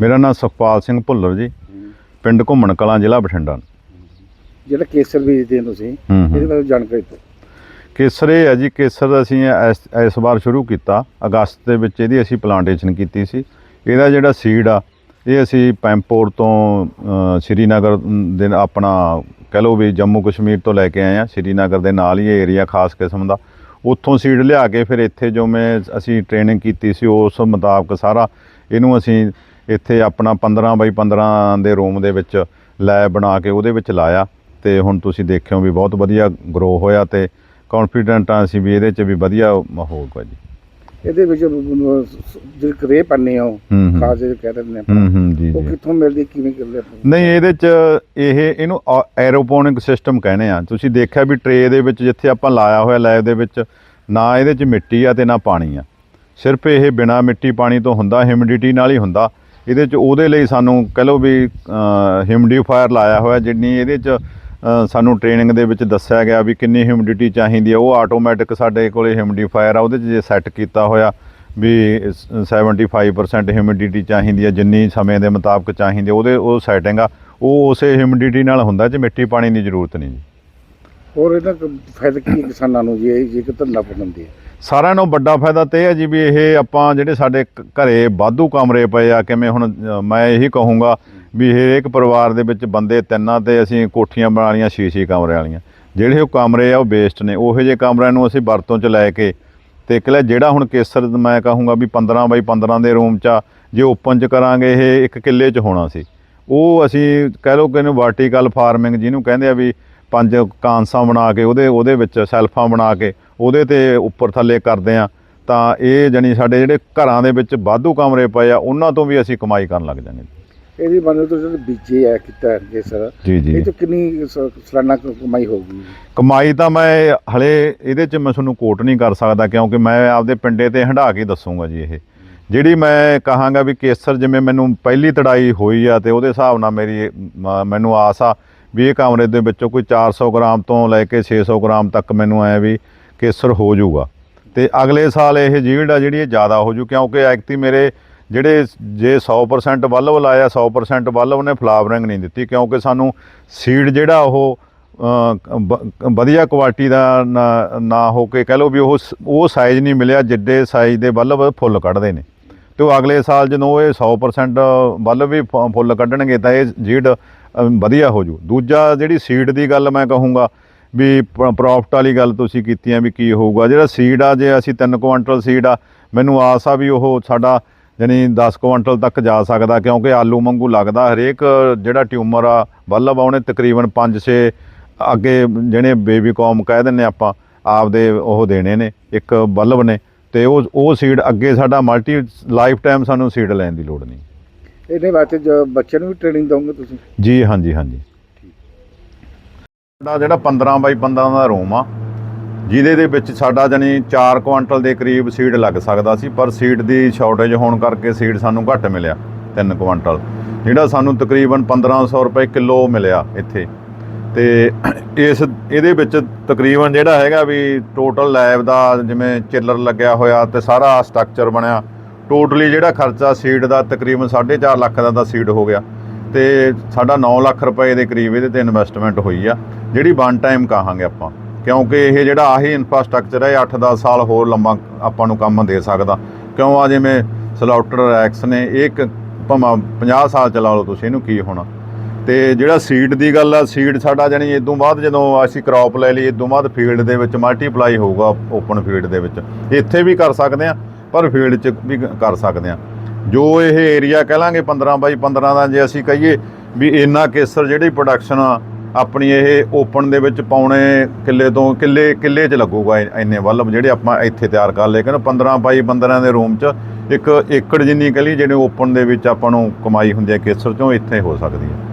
ਮੇਰਾ ਨਾਮ ਸੁਖਪਾਲ ਸਿੰਘ ਭੁੱਲਰ ਜੀ। ਪਿੰਡ ਘੁੰਮਣ ਕਲਾਂ ਜ਼ਿਲ੍ਹਾ ਬਠਿੰਡਾ। ਜਿਹੜਾ ਕੇਸਰ ਬੀਜਦੇ ਹੋ ਤੁਸੀਂ ਇਹਦੇ ਬਾਰੇ ਜਾਣਕਾਰੀ ਦਿਓ। ਕੇਸਰ ਇਹ ਹੈ ਜੀ ਕੇਸਰ ਅਸੀਂ ਇਸ ਇਸ ਵਾਰ ਸ਼ੁਰੂ ਕੀਤਾ। ਅਗਸਤ ਦੇ ਵਿੱਚ ਇਹਦੀ ਅਸੀਂ ਪਲਾਂਟੇਸ਼ਨ ਕੀਤੀ ਸੀ। ਇਹਦਾ ਜਿਹੜਾ ਸੀਡ ਆ ਇਹ ਅਸੀਂ ਪੈਂਪੋਰ ਤੋਂ ਸ਼੍ਰੀਨਗਰ ਦੇ ਆਪਣਾ ਕਹਿ ਲਓ ਵੀ ਜੰਮੂ ਕਸ਼ਮੀਰ ਤੋਂ ਲੈ ਕੇ ਆਏ ਆ। ਸ਼੍ਰੀਨਗਰ ਦੇ ਨਾਲ ਹੀ ਏਰੀਆ ਖਾਸ ਕਿਸਮ ਦਾ। ਉੱਥੋਂ ਸੀਡ ਲਿਆ ਕੇ ਫਿਰ ਇੱਥੇ ਜੋ ਮੈਂ ਅਸੀਂ ਟ੍ਰੇਨਿੰਗ ਕੀਤੀ ਸੀ ਉਸ ਮੁਤਾਬਕ ਸਾਰਾ ਇਹਨੂੰ ਅਸੀਂ ਇੱਥੇ ਆਪਣਾ 15 ਬਾਈ 15 ਦੇ ਰੂਮ ਦੇ ਵਿੱਚ ਲੈਬ ਬਣਾ ਕੇ ਉਹਦੇ ਵਿੱਚ ਲਾਇਆ ਤੇ ਹੁਣ ਤੁਸੀਂ ਦੇਖਿਓ ਵੀ ਬਹੁਤ ਵਧੀਆ ਗਰੋ ਹੋਇਆ ਤੇ ਕੌਨਫੀਡੈਂਟ ਆ ਅਸੀਂ ਵੀ ਇਹਦੇ 'ਚ ਵੀ ਵਧੀਆ ਹੋਊਗਾ ਜੀ ਇਹਦੇ ਵਿੱਚ ਜਿਹੜੇ ਕਰੇ ਪੰਨੇ ਹੂੰ ਖਾਸ ਜਿਹੜੇ ਕਹਿ ਦਿੰਦੇ ਜੀ ਉਹ ਕਿੱਥੋਂ ਮਿਲਦੀ ਕਿਵੇਂ ਕਰਦੇ ਆਪਾਂ? ਨਹੀਂ ਇਹਦੇ 'ਚ ਇਹ ਇਹਨੂੰ ਐਰੋਪੋਨਿਕ ਸਿਸਟਮ ਕਹਿੰਦੇ ਆ। ਤੁਸੀਂ ਦੇਖਿਆ ਵੀ ਟਰੇ ਦੇ ਵਿੱਚ ਜਿੱਥੇ ਆਪਾਂ ਲਾਇਆ ਹੋਇਆ ਲੈਬ ਦੇ ਵਿੱਚ ਨਾ ਇਹਦੇ 'ਚ ਮਿੱਟੀ ਆ ਤੇ ਨਾ ਪਾਣੀ ਆ। ਸਿਰਫ ਇਹ ਬਿਨਾ ਮਿੱਟੀ ਪਾਣੀ ਤੋਂ ਹੁੰਦਾ ਹਿਊਮਿਡਿਟੀ ਨਾਲ ਹੀ ਹੁੰਦਾ। ਇਹਦੇ 'ਚ ਉਹਦੇ ਲਈ ਸਾਨੂੰ ਕਹ ਲਓ ਵੀ ਹਿਊਮਿਡੀਫਾਇਰ ਲਾਇਆ ਹੋਇਆ ਜਿੰਨੀ ਇਹਦੇ 'ਚ ਸਾਨੂੰ ਟ੍ਰੇਨਿੰਗ ਦੇ ਵਿੱਚ ਦੱਸਿਆ ਗਿਆ ਵੀ ਕਿੰਨੀ ਹਿਊਮਿਡਿਟੀ ਚਾਹੀਦੀ ਆ, ਉਹ ਆਟੋਮੈਟਿਕ ਸਾਡੇ ਕੋਲੇ ਹਿਊਮਿਡੀਫਾਇਰ ਆ, ਉਹਦੇ 'ਚ ਜੇ ਸੈੱਟ ਕੀਤਾ ਹੋਇਆ ਵੀ ਸ- 75% ਹਿਊਮਿਡਿਟੀ ਚਾਹੀਦੀ ਹੈ ਜਿੰਨੀ ਸਮੇਂ ਦੇ ਮੁਤਾਬਕ ਚਾਹੀਦੀ ਉਹਦੇ, ਉਹ ਸੈਟਿੰਗ ਆ, ਉਹ ਉਸੇ ਹਿਊਮਿਡਿਟੀ ਨਾਲ ਹੁੰਦਾ ਜੇ, ਮਿੱਟੀ ਪਾਣੀ ਦੀ ਜ਼ਰੂਰਤ ਨਹੀਂ ਜੀ। ਹੋਰ ਇਹਦਾ ਫਾਇਦਾ ਕੀ ਕਿਸਾਨਾਂ ਨੂੰ, ਜੀ ਇਹ ਜੇ ਕਿ ਧੰਦਾ ਬਣਦੀ ਹੈ ਸਾਰਿਆਂ ਨੂੰ ਵੱਡਾ ਫਾਇਦਾ ਤੇ ਇਹ ਹੈ ਜੀ ਵੀ ਇਹ ਆਪਾਂ ਜਿਹੜੇ ਸਾਡੇ ਕ- ਘਰੇ ਵਾਧੂ ਕਮਰੇ ਪਏ ਆ ਕਿਵੇਂ ਹੁਣ ਮੈਂ ਇਹੀ ਕਹੂੰਗਾ ਵੀ ਹਰੇਕ ਪਰਿਵਾਰ ਦੇ ਵਿੱਚ ਬੰਦੇ ਤਿੰਨਾਂ ਤੇ ਅਸੀਂ ਕੋਠੀਆਂ ਬਣਾ ਛੇ ਛੇ ਕਮਰੇ ਵਾਲੀਆਂ। ਜਿਹੜੇ ਉਹ ਕਮਰੇ ਆ ਉਹ ਵੇਸਟ ਨੇ। ਉਹੋ ਜਿਹੇ ਕਮਰਿਆਂ ਨੂੰ ਅਸੀਂ ਵਰਤੋਂ 'ਚ ਲੈ ਕੇ ਤੇ ਇੱਕ ਜਿਹੜਾ ਹੁਣ ਕੇਸਰ ਮੈਂ ਕਹੂੰਗਾ ਵੀ 15 ਬਾਈ 15 ਦੇ ਰੂਮ 'ਚ ਆ, ਜੇ ਓਪਨ 'ਚ ਕਰਾਂਗੇ ਇਹ ਇੱਕ ਕਿੱਲੇ 'ਚ ਹੋਣਾ ਸੀ। ਉਹ ਅਸੀਂ ਕਹਿ ਲਓ ਕਿ ਇਹਨੂੰ ਵਰਟੀਕਲ ਫਾਰਮਿੰਗ ਜਿਹਨੂੰ ਕਹਿੰਦੇ ਆ ਵੀ ਪੰਜ ਕਾਂਸਾਂ ਬਣਾ ਕੇ ਉਹਦੇ ਉਹਦੇ ਵਿੱਚ ਸੈਲਫਾਂ ਬਣਾ ਕੇ ਉਹਦੇ ਤੇ ਉੱਪਰ ਥੱਲੇ ਕਰਦੇ ਆ ਤਾਂ ਇਹ ਜਣੀ ਸਾਡੇ ਜਿਹੜੇ ਘਰਾਂ ਦੇ ਵਿੱਚ ਵਾਧੂ ਕਮਰੇ ਪਏ ਆ ਉਹਨਾਂ ਤੋਂ ਵੀ ਅਸੀਂ ਕਮਾਈ ਕਰਨ ਲੱਗ ਜਾਂਗੇ। ਇਹਦੀ ਬੰਦੇ ਤੋਂ ਜਿਹੜੇ ਬੀਜੇ ਹੈ ਕੀਤਾ ਜੀ ਜੀ। ਇਹ ਤੋਂ ਕਿੰਨੀ ਸਾਲਾਨਾ ਕਮਾਈ ਹੋਊਗੀ? ਕਮਾਈ ਤਾਂ ਮੈਂ ਹਲੇ ਇਹਦੇ 'ਚ ਮੈਂ ਤੁਹਾਨੂੰ ਕੋਟ ਨਹੀਂ ਕਰ ਸਕਦਾ ਕਿਉਂਕਿ ਮੈਂ ਆਪਦੇ ਪਿੰਡੇ ਤੇ ਹੰਢਾ ਕੇ ਦੱਸੂਗਾ ਜੀ ਇਹ। ਜਿਹੜੀ ਮੈਂ ਕਹਾਂਗਾ ਵੀ ਕੇਸਰ ਜਿਵੇਂ ਮੈਨੂੰ ਪਹਿਲੀ ਤੜਾਈ ਹੋਈ ਆ ਤੇ ਉਹਦੇ ਹਿਸਾਬ ਨਾਲ ਮੇਰੀ ਮੈਨੂੰ ਆਸ ਆ ਵੀ ਇਹ ਕਮਰੇ ਦੇ ਵਿੱਚੋਂ ਕੋਈ 400 ਗ੍ਰਾਮ ਤੋਂ ਲੈ ਕੇ 600 ਗ੍ਰਾਮ ਤੱਕ ਮੈਨੂੰ ਐ ਵੀ ਕੇਸਰ ਹੋ ਜਾਊਗਾ। ਤੇ ਅਗਲੇ ਸਾਲ ਇਹ ਜੀਲਡ ਆ ਜਿਹੜੀ ਇਹ ਜ਼ਿਆਦਾ ਹੋ ਜੂ, ਕਿਉਂਕਿ ਐਕਤੀ ਮੇਰੇ ਜਿਹੜੇ ਜੇ 100% ਬੱਲਬ ਲਾਇਆ 100% ਬੱਲਬ ਨੇ ਫਲਾਵਰਿੰਗ ਨਹੀਂ ਦਿੱਤੀ, ਕਿਉਂਕਿ ਸਾਨੂੰ ਸੀਡ ਜਿਹੜਾ ਉਹ ਬ- ਵਧੀਆ ਕੁਆਲਿਟੀ ਦਾ ਨਾ- ਹੋ ਕੇ ਕਹਿ ਲਓ ਵੀ ਉਹ ਸ- ਉਹ ਸਾਈਜ਼ ਨਹੀਂ ਮਿਲਿਆ, ਜਿੱਡੇ ਸਾਈਜ਼ ਦੇ ਬੱਲਬ ਫੁੱਲ ਕੱਢਦੇ ਨੇ। ਤੇ ਉਹ ਅਗਲੇ ਸਾਲ ਜਦੋਂ ਇਹ 100% ਬੱਲਬ ਵੀ ਫੁੱਲ ਕੱਢਣਗੇ ਤਾਂ ਇਹ ਜੀਡ ਵਧੀਆ ਹੋ ਜੂ। ਦੂਜਾ ਜਿਹੜੀ ਸੀਡ ਦੀ ਗੱਲ ਮੈਂ ਕਹੂੰਗਾ ਵੀ ਪ੍ਰੋਫਿਟ ਵਾਲੀ ਗੱਲ ਤੁਸੀਂ ਕੀਤੀ ਆ ਵੀ ਕੀ ਹੋਊਗਾ। ਜਿਹੜਾ ਸੀਡ ਆ ਜੇ ਅਸੀਂ 3 ਕੁਆਂਟਲ ਸੀਡ ਆ ਮੈਨੂੰ ਆਸ ਆ ਵੀ ਉਹ ਸਾਡਾ ਜਾਣੀ 10 ਕੁਆਂਟਲ ਤੱਕ ਜਾ ਸਕਦਾ ਕਿਉਂਕਿ ਆਲੂ ਵਾਂਗੂ ਲੱਗਦਾ ਹਰੇਕ ਜਿਹੜਾ ਟਿਊਮਰ ਆ ਬੱਲਬ ਆ ਉਹਨੇ ਤਕਰੀਬਨ 5-6 ਅੱਗੇ ਜਿਹੜੇ ਬੇਬੀ ਕੌਮ ਕਹਿ ਦਿੰਨੇ ਆਪਾਂ ਆਪਦੇ ਉਹ ਦੇਣੇ ਨੇ ਇੱਕ ਬੱਲਬ ਨੇ ਤੇ ਉਹ ਉਹ ਸੀਡ ਅੱਗੇ ਸਾਡਾ ਮਲਟੀ ਲਾਈਫ ਟਾਈਮ ਸਾਨੂੰ ਸੀਡ ਲੈਣ ਦੀ ਲੋੜ ਨਹੀਂ। ਇਹਦੇ ਵਾਸਤੇ ਜੋ ਬੱਚਿਆਂ ਨੂੰ ਵੀ ਟ੍ਰੇਨਿੰਗ ਦਓਗੇ ਤੁਸੀਂ? ਜੀ ਹਾਂਜੀ ਹਾਂਜੀ। ਸਾਡਾ ਜਿਹੜਾ 15 ਬਾਈ 15 ਦਾ ਰੂਮ ਆ, ਜਿਹਦੇ ਦੇ ਵਿੱਚ ਸਾਡਾ ਜਾਨੀ 4 ਕੁਆਂਟਲ ਦੇ ਕਰੀਬ ਸੀਡ ਲੱਗ ਸਕਦਾ ਸੀ, ਪਰ ਸੀਡ ਦੀ ਸ਼ਾਰਟੇਜ ਹੋਣ ਕਰਕੇ ਸੀਡ ਸਾਨੂੰ ਘੱਟ ਮਿਲਿਆ 3 ਕੁਆਂਟਲ। ਜਿਹੜਾ ਸਾਨੂੰ ਤਕਰੀਬਨ 1500 ਰੁਪਏ ਕਿਲੋ ਮਿਲਿਆ ਇੱਥੇ। ਤੇ ਇਸ, ਇਹਦੇ ਵਿੱਚ ਤਕਰੀਬਨ ਜਿਹੜਾ ਹੈਗਾ ਵੀ ਟੋਟਲ ਲੈਬ ਦਾ ਜਿਵੇਂ ਚਿੱਲਰ ਲੱਗਿਆ ਹੋਇਆ ਤੇ ਸਾਰਾ ਸਟਰਕਚਰ ਬਣਿਆ ਟੋਟਲੀ ਜਿਹੜਾ ਖਰਚਾ ਸੀਡ ਦਾ ਤਕਰੀਬਨ 4.5 ਲੱਖ ਦਾ ਤਾਂ ਸੀਡ ਹੋ ਗਿਆ। ਤੇ ਸਾਡਾ 9 ਲੱਖ ਰੁਪਏ ਦੇ ਕਰੀਬ ਇਹਦੇ ਤੇ ਇਨਵੈਸਟਮੈਂਟ ਹੋਈ ਆ, ਜਿਹੜੀ ਵਨ ਟਾਈਮ ਕਹਾਂਗੇ ਆਪਾਂ। ਕਿਉਂਕਿ ਇਹ ਜਿਹੜਾ ਆਹੀ ਇਨਫਰਾਸਟ੍ਰਕਚਰ ਹੈ 8-10 ਸਾਲ ਹੋਰ ਲੰਮਾ ਆਪਾਂ ਨੂੰ ਕੰਮ ਦੇ ਸਕਦਾ। ਕਿਉਂ ਆ, ਜਿਵੇਂ ਸਲਾਊਟਰ ਰੈਕਸ ਨੇ, ਇਹ ਇੱਕ ਭਾਵੇਂ 50 ਸਾਲ ਚਲਾ ਲਓ ਤੁਸੀਂ, ਇਹਨੂੰ ਕੀ ਹੋਣਾ। ਤੇ ਜਿਹੜਾ ਸੀਡ ਦੀ ਗੱਲ ਆ ਸੀਡ ਸਾਡਾ ਜਾਨੀ ਇਸ ਤੋਂ ਬਾਅਦ ਜਦੋਂ ਅਸੀਂ ਕ੍ਰੌਪ ਲੈ ਲਈ ਇਸ ਤੋਂ ਬਾਅਦ ਫੀਲਡ ਦੇ ਵਿੱਚ ਮਲਟੀਪਲਾਈ ਹੋਊਗਾ ਓਪਨ ਫੀਲਡ ਦੇ ਵਿੱਚ। ਇੱਥੇ ਵੀ ਕਰ ਸਕਦੇ ਆ, ਪਰ ਫੀਲਡ 'ਚ ਵੀ ਕਰ ਸਕਦੇ ਆ। ਜੋ ਇਹ ਏਰੀਆ ਕਹਿ ਲਾਂਗੇ 15 ਬਾਈ 15 ਦਾ ਜੇ ਅਸੀਂ ਕਹੀਏ ਵੀ ਇੰਨਾ ਕੇਸਰ ਜਿਹੜੀ ਪ੍ਰੋਡਕਸ਼ਨ ਆ, ਆਪਣੀ ਇਹ ਓਪਨ ਦੇ ਵਿੱਚ ਪਾਉਣੇ ਕਿੱਲੇ ਤੋਂ ਕਿੱਲੇ ਕਿੱਲੇ 'ਚ ਲੱਗੂਗਾ ਇੰਨੇ ਵੱਲ ਜਿਹੜੇ ਆਪਾਂ ਇੱਥੇ ਤਿਆਰ ਕਰ ਲਏ। ਕਹਿੰਦੇ 15 ਬਾਈ 15 ਦੇ ਰੂਮ 'ਚ ਇੱਕ ਏਕੜ ਜਿੰਨੀ ਕਹ ਲਈ ਜਿਹੜੇ ਓਪਨ ਦੇ ਵਿੱਚ ਆਪਾਂ ਨੂੰ ਕਮਾਈ ਹੁੰਦੀ ਹੈ, ਕੇਸਰ 'ਚੋਂ ਇੱਥੇ ਹੋ ਸਕਦੀ ਹੈ।